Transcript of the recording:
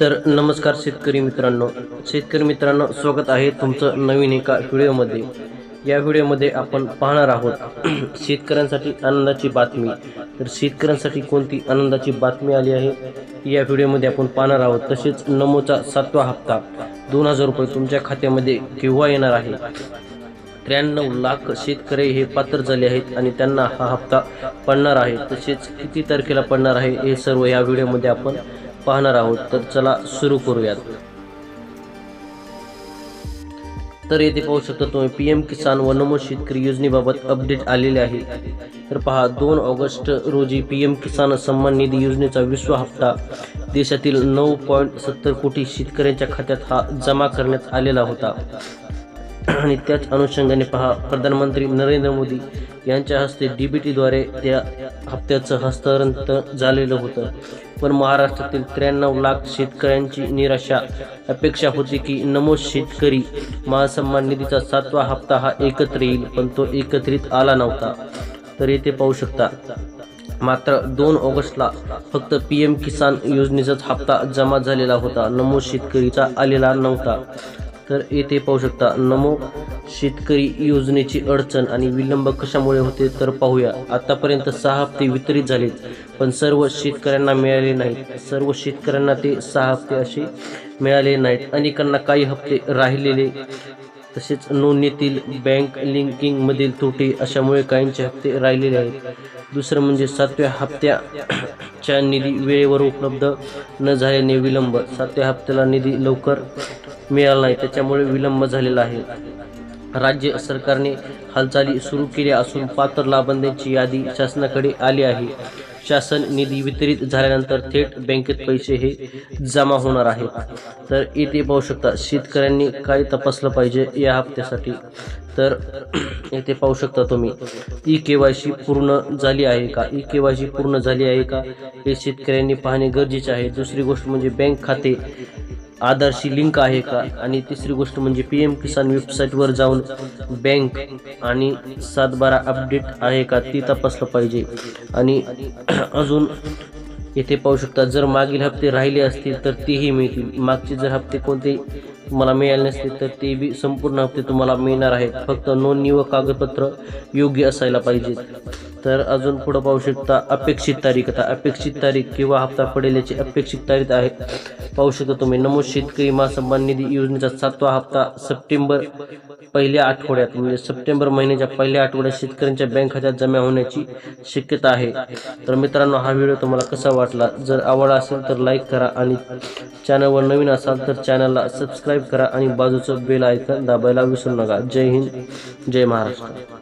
तर नमस्कार शेतकरी मित्रांनो. शेतकरी मित्रांनो स्वागत आहे तुमचं नवीन एका व्हिडिओमध्ये. या व्हिडिओमध्ये आपण पाहणार आहोत शेतकऱ्यांसाठी आनंदाची बातमी. तर शेतकऱ्यांसाठी कोणती आनंदाची बातमी आली आहे या व्हिडिओमध्ये आपण पाहणार आहोत. तसेच नमोचा सातवा हप्ता दोन हजार रुपये तुमच्या खात्यामध्ये केव्हा येणार आहे? त्र्याण्णव लाख शेतकरी हे पात्र झाले आहेत आणि त्यांना हा हप्ता पडणार आहे. तसेच किती तारखेला पडणार आहे हे सर्व या व्हिडिओमध्ये आपण पाहणार आहोत तर चला सुरू करूयात. तर येथे पाहू शकता तुम्ही पी एम किसान व नमो शेतकरी योजनेबाबत अपडेट आलेले आहे. तर पहा दोन ऑगस्ट रोजी पी एम किसान सन्मान निधी योजनेचा विश्व हप्ता देशातील नऊ पॉईंट सत्तर कोटी शेतकऱ्यांच्या खात्यात हा जमा करण्यात आलेला होता. आणि त्याच अनुषंगाने पहा प्रधानमंत्री नरेंद्र मोदी यांच्या हस्ते डीबीटीद्वारे त्या हप्त्याचं हस्तांतरण झालेलं होतं. पण महाराष्ट्रातील त्र्याण्णव लाख शेतकऱ्यांची निराशा अपेक्षा होती की नमो शेतकरी महासन्मान निधीचा सातवा हप्ता हा एकत्र येईल पण तो एकत्रित आला नव्हता. तर येथे पाहू शकता मात्र दोन ऑगस्टला फक्त पी एम किसान योजनेचाच हप्ता जमा झालेला होता. नमो शेतकरीचा आलेला नव्हता. तर येथे पाहू शकता नमो शेतकरी योजनेची अडचण आणि विलंब कशामुळे होते तर पाहूया. आतापर्यंत सहा हप्ते वितरित झालेत पण सर्व शेतकऱ्यांना मिळाले नाहीत. सर्व शेतकऱ्यांना ते सहा हप्ते असे मिळाले नाहीत. अनेकांना काही हप्ते राहिलेले तसेच नोंदणीतील बँक लिंकिंगमधील त्रुटी अशामुळे काहींचे हप्ते राहिलेले आहेत. दुसरं म्हणजे सातव्या हप्त्याच्या निधी वेळेवर उपलब्ध न झाल्याने विलंब. सातव्या हप्त्याला निधी लवकर मिळाला नाही त्याच्यामुळे विलंब झालेला आहे. राज्य सरकारने हालचाली सुरू केल्या असून पात्र लाभांद्यांची यादी शासनाकडे आली आहे. शासन निधी वितरित झाल्यानंतर थेट बँकेत पैसे हे जमा होणार आहेत. तर येथे पाहू शकता शेतकऱ्यांनी काय तपासलं पाहिजे या हप्त्यासाठी? तर येथे पाहू शकता तुम्ही ई के वाय सी पूर्ण झाली आहे का? ई के वाय सी पूर्ण झाली आहे का? हे शेतकऱ्यांनी पाहणे गरजेचे आहे. दुसरी गोष्ट म्हणजे बँक खाते आधारशी लिंक आहे का? आणि तिसरी गोष्ट म्हणजे पी एम किसान वेबसाईटवर जाऊन बँक आणि सातबारा अपडेट आहे का ती तपासलं पाहिजे. आणि अजून येथे पाहू शकता जर मागील हप्ते राहिले असतील तर तेही मिळतील. मागचे जर हप्ते कोणते तुम्हाला मिळाले नसतील तर ते बी संपूर्ण हप्ते तुम्हाला मिळणार आहेत. फक्त नोंदणी व कागदपत्र योग्य असायला पाहिजेत. तर अजून पुढं पाहू शकता अपेक्षित तारीख. आता अपेक्षित तारीख किंवा हप्ता पडेल याची अपेक्षित तारीख आहे. पाहू शकता तुम्ही नमो शेतकरी महासन्मान निधी योजनेचा सातवा हप्ता सप्टेंबर पहिल्या आठवड्यात म्हणजे सप्टेंबर महिन्याच्या पहिल्या आठवड्यात शेतकऱ्यांच्या बँक खात्यात जमा होण्याची शक्यता आहे. तर मित्रांनो हा व्हिडिओ तुम्हाला कसा वाटला? जर आवडला असेल तर लाईक करा आणि चॅनलवर नवीन असाल तर चॅनलला सबस्क्राईब करा आणि बाजूचं बेल आयकन दाबायला विसरू नका. जय हिंद जय महाराष्ट्र.